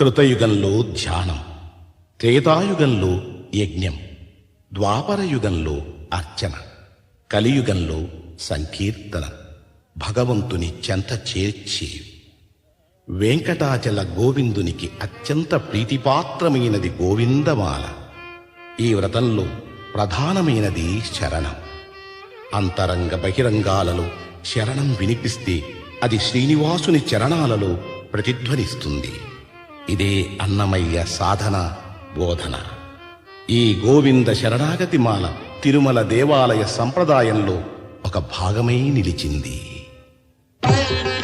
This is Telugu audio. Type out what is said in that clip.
కృతయుగంలో ధ్యానం త్రేతాయుగంలో యజ్ఞం ద్వాపరయుగంలో అర్చన కలియుగంలో సంకీర్తన భగవంతుని చెంత చేర్చేవి వెంకటాచల గోవిందునికి అత్యంత ప్రీతిపాత్రమైనది గోవిందమాల ఈ వ్రతంలో ప్రధానమైనది శరణం. అంతరంగ బహిరంగాలలో శరణం వినిపిస్తే అది శ్రీనివాసుని చరణాలలో ప్రతిధ్వనిస్తుంది. ఇదే అన్నమయ్య సాధన బోధన. ఈ గోవింద శరణాగతి మాల తిరుమల దేవాలయ సంప్రదాయంలో ఒక భాగమై నిలిచింది. Thank